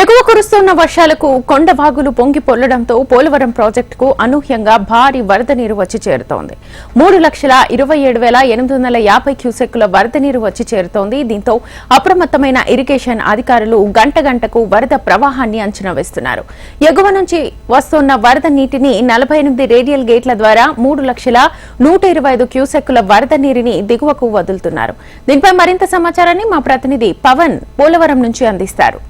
ఎగువ కురుస్తున్న వర్షాలకు కొండ వాగులు పొంగి పొల్లడంతో పోలవరం ప్రాజెక్టుకు అనూహ్యంగా భారీ వరద నీరు వచ్చి చేరుతోంది. మూడు లక్షల ఇరవై ఏడు వేల ఎనిమిది వందల యాభై క్యూసెక్కుల వరద నీరు వచ్చి చేరుతోంది. దీంతో అప్రమత్తమైన ఇరిగేషన్ అధికారులు గంట గంటకు వరద ప్రవాహాన్ని అంచనా వేస్తున్నారు. ఎగువ నుంచి వస్తున్న వరద నీటిని నలభై ఎనిమిది రేడియల్ గేట్ల ద్వారా మూడు లక్షల నూట ఇరవై ఐదు క్యూసెక్కుల వరద నీరుని దిగువకు వదులుతున్నారు. దీనిపై మరింత సమాచారాన్ని మా ప్రతినిధి పవన్ పోలవరం నుంచి అందిస్తారు.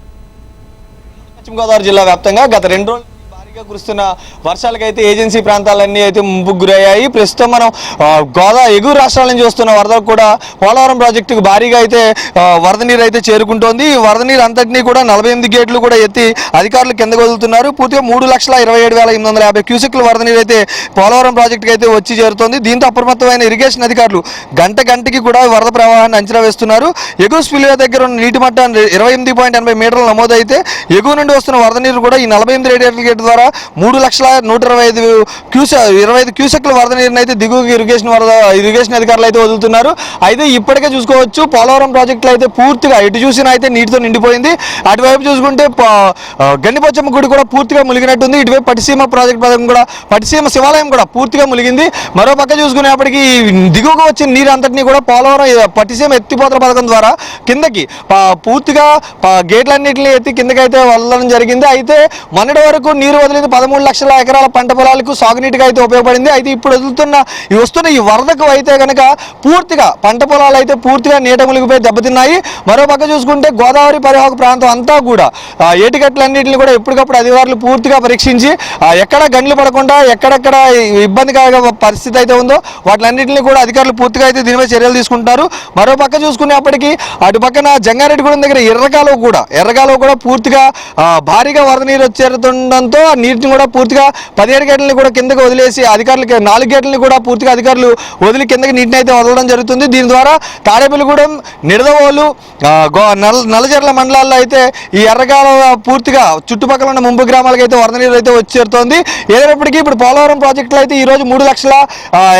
పశ్చిమ గోదావరి జిల్లా వ్యాప్తంగా గత రెండు రోజులు భారీగా కురుస్తున్న వర్షాలకైతే ఏజెన్సీ ప్రాంతాలన్నీ అయితే ముంపుకు గురయ్యాయి. ప్రస్తుతం మనం గోదా ఎగువ రాష్ట్రాల నుంచి వస్తున్న వరదకు కూడా పోలవరం ప్రాజెక్టుకు భారీగా అయితే వరద నీరు అయితే చేరుకుంటోంది. ఈ వరద నీరు అంతటినీ కూడా నలభై ఎనిమిది గేట్లు కూడా ఎత్తి అధికారులు కిందకు వదులుతున్నారు. పూర్తిగా మూడు లక్షల ఇరవై ఏడు వేల ఎనిమిది వందల యాభై క్యూసెక్ల వరద నీరు అయితే పోలవరం ప్రాజెక్టుకి అయితే వచ్చి చేరుతోంది. దీంతో అప్రమత్తమైన ఇరిగేషన్ అధికారులు గంట గంటకి కూడా వరద ప్రవాహాన్ని అంచనా వేస్తున్నారు. ఎగువ స్పిల్వే దగ్గర ఉన్న నీటి మట్టం ఇరవై ఎనిమిది పాయింట్ ఎనభై మీటర్లు నమోదైతే ఎగువ నుండి వస్తున్న వరద నీరు కూడా ఈ నలభై ఎనిమిది రేడియేటర్ గేట్ ద్వారా మూడు లక్షల నూట ఇరవై ఐదు క్యూసె ఇరవై ఐదు క్యూసెక్ల వరద నీరుని అయితే దిగువ ఇరిగేషన్ వరద ఇరిగేషన్ అధికారులు అయితే వదులుతున్నారు. అయితే ఇప్పటికే చూసుకోవచ్చు పోలవరం ప్రాజెక్టులో అయితే పూర్తిగా ఎటు చూసినా అయితే నీటితో నిండిపోయింది. అటువైపు చూసుకుంటే ప- గండిపోచమ్మ గుడి కూడా పూర్తిగా ములిగినట్టుంది. ఇటువైపు పటిసీమ ప్రాజెక్ట్ పథకం కూడా పటిసీమ శివాలయం కూడా పూర్తిగా ములిగింది. మరో పక్క చూసుకునేప్పటికీ దిగువకు వచ్చిన నీరు అంతటినీ కూడా పోలవరం పటిసీమ ఎత్తిపోతల పథకం ద్వారా కిందకి పూర్తిగా గేట్లన్నింటినీ ఎత్తి కిందకైతే వదలడం జరిగింది. అయితే మొన్నటి వరకు నీరు వదిలింది పదమూడు లక్షల ఎకరాల పంట పొలాలకు సాగునీటిగా అయితే ఉపయోగపడింది. అయితే ఇప్పుడు వదులుతున్న ఈ వస్తున్న ఈ వరదకు అయితే కనుక పూర్తిగా పంట పొలాలు అయితే పూర్తిగా నీట మునిగిపోయి దెబ్బతిన్నాయి. మరో పక్క చూసుకుంటే గోదావరి పరివాహక ప్రాంతం అంతా కూడా ఆ, కూడా ఎప్పటికప్పుడు అధికారులు పూర్తిగా పరీక్షించి ఎక్కడ గండ్లు పడకుండా ఎక్కడెక్కడ ఇబ్బందికర పరిస్థితి అయితే ఉందో వాటిలన్నింటినీ కూడా అధికారులు పూర్తిగా అయితే దీనిపై చర్యలు తీసుకుంటారు. మరో పక్క చూసుకునేప్పటికీ అటు పక్కన జంగారెడ్డిగూడెం దగ్గర ఎర్రకాలో కూడా ఎర్రకాలో కూడా పూర్తిగా భారీగా వరద నీరు చేరుతుండడంతో నీటిని కూడా పూర్తిగా పదిహేడు గేట్లని కూడా కిందకి వదిలేసి అధికారులకి నాలుగు గేట్లని కూడా పూర్తిగా అధికారులు వదిలి కిందకి నీటిని అయితే వదలడం జరుగుతుంది. దీని ద్వారా తాడేపల్లిగూడెం నిడదవోలు గో నల్లజర్ల మండలాల్లో అయితే ఈ ఎర్రగాల పూర్తిగా చుట్టుపక్కల ఉన్న ముంపు గ్రామాలకు అయితే వరద నీరు అయితే వచ్చి చేరుతోంది. ఏదైనప్పటికీ ఇప్పుడు పోలవరం ప్రాజెక్టులో అయితే ఈ రోజు మూడు లక్షల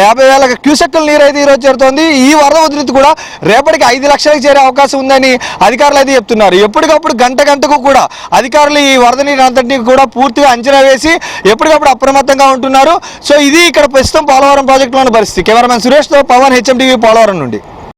యాభై వేల క్యూసెక్కుల నీరు అయితే ఈరోజు రోజు చేరుతోంది. ఈ వరద ఉధృతి కూడా రేపటికి ఐదు లక్షలకు చేరే అవకాశం ఉందని అధికారులు అయితే చెప్తున్నారు. ఎప్పటికప్పుడు గంట గంటకు కూడా అధికారులు ఈ వరద నీరు అంతటినీ కూడా పూర్తిగా అంచనా వేసి ఎప్పటికప్పుడు అప్రమత్తంగా ఉంటున్నారు. సో ఇది ఇక్కడ ప్రస్తుతం పోలవరం ప్రాజెక్టులో ఉన్న పరిస్థితి. కెమెరామెన్ సురేష్తో పవన్ హెచ్ఎం టీవీ పోలవరం నుండి.